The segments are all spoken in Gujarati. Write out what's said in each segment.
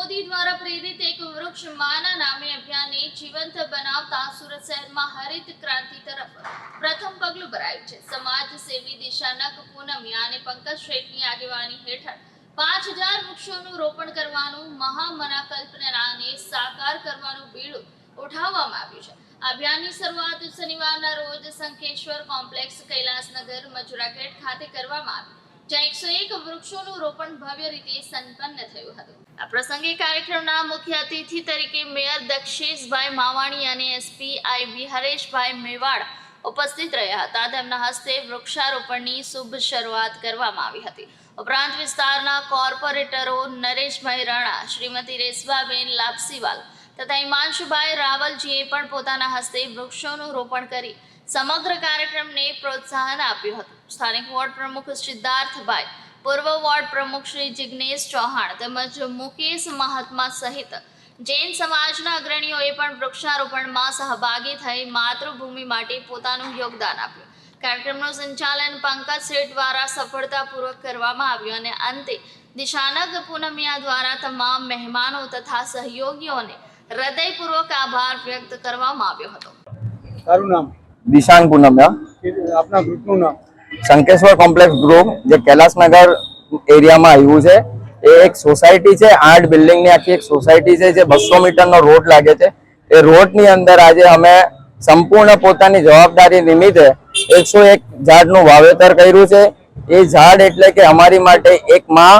મોદી દ્વારા પ્રેરિત એક વૃક્ષ માના નામે અભિયાનને જીવંત બનાવતા સુરત શહેરમાં હરિત ક્રાંતિ તરફ પ્રથમ પગલું ભરાયું છે. સમાજ સેવી દિશાનક પૂનમિયા અને પંકજ શેઠની આગેવાની હેઠળ પાંચ હજાર વૃક્ષોનું રોપણ કરવાનું મહામનાકલ્પનાને સાકાર કરવાનું બીડું ઉઠાવવામાં આવ્યું છે. અભિયાનની શરૂઆત શનિવારના રોજ શંખેશ્વર કોમ્પ્લેક્સ કૈલાસનગર મજુરાગેટ ખાતે કરવામાં આવી. જ્યાં એકસો એક વૃક્ષોનું રોપણ ભવ્ય રીતે સંપન્ન થયું હતું. આ પ્રસંગે કાર્યક્રમના મુખ્ય અતિથિ તરીકે મેયર દક્ષેશભાઈ માવાણી અને એસપી હરેશભાઈ મેવાડ ઉપસ્થિત રહ્યા હતા. તેમના હસ્તે વૃક્ષારોપણની શુભ શરૂઆત કરવામાં આવી હતી. ઉપરાંત વિસ્તારના કોર્પોરેટરો નરેશભાઈ રાણા, શ્રીમતી રેસવાબેન લાપસીવાલ તથા હિમાંશુભાઈ રાવલજીએ પણ પોતાના હસ્તે વૃક્ષોનું રોપણ કરી સમગ્ર કાર્યક્રમને પ્રોત્સાહન આપ્યું હતું. સ્થાનિક વોર્ડ પ્રમુખ સિદ્ધાર્થભાઈ, પૂર્વ વોર્ડ પ્રમુખ શ્રી જિગ્નેશ ચૌહાણ તેમજ મુકેશ મહાત્મા સહિત જૈન સમાજના અગ્રણીઓએ પણ વૃક્ષારોપણમાં સહભાગી થઈ માતૃભૂમિ માટે પોતાનું યોગદાન આપ્યું. કાર્યક્રમનું સંચાલન પંકજ શેઠ દ્વારા સફળતાપૂર્વક કરવામાં આવ્યું અને અંતે દિશાનક પૂનમિયા દ્વારા તમામ મહેમાનો તથા સહયોગીઓને હૃદયપૂર્વક આભાર વ્યક્ત કરવામાં આવ્યો હતો. તારું નામ? દિશાંગ પૂનમ્યા આપના ગ્રુપનું નામ? શંકેશ્વર કોમ્પ્લેક્સ ગ્રુપ જે કૈલાસનગર એરિયામાં આવ્યું છે એ એક સોસાયટી છે આઠ બિલ્ડિંગની આખી એક સોસાયટી છે જે બસો મીટરનો રોડ લાગે છે. એ રોડની અંદર આજે અમે સંપૂર્ણ પોતાની જવાબદારી નિમિત્તે એકસો એક ઝાડનું વાવેતર કર્યું છે. એ ઝાડ એટલે કે અમારી માટે એક માં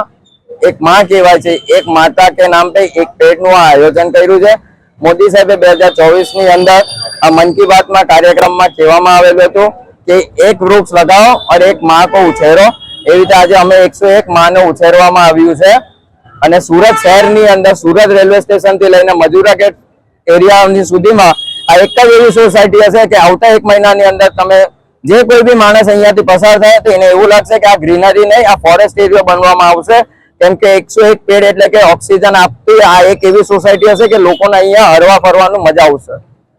એક માં કહેવાય છે, એક માતા કે નામ પે એક પેટનું આ આયોજન કર્યું છે. મોદી સાહેબે બે હજાર ચોવીસની અંદર આ મન કી બાતમાં કાર્યક્રમમાં કહેવામાં આવેલું હતું કે એક વૃક્ષ લગાવો અને એક માં કો ઉછેરો. એવી રીતે આજે અમે એકસો એક માને ઉછેરવામાં આવ્યું છે. અને સુરત શહેરની અંદર, સુરત રેલવે સ્ટેશનથી લઈને મજુરા ગેટ એરિયાની સુધીમાં આ એક જ એવી સોસાયટી હશે કે આવતા એક મહિનાની અંદર તમે જે કોઈ બી માણસ અહીંયાથી પસાર થાય તો એને એવું લાગશે કે આ ગ્રીનરી નહીં, આ ફોરેસ્ટ એરિયો બનવામાં આવશે. કેમ કે એકસો એક પેડ એટલે કે ઓક્સિજન આપતી આ એક એવી સોસાયટી હશે કે લોકોને અહીંયા હરવા ફરવાનું મજા આવશે.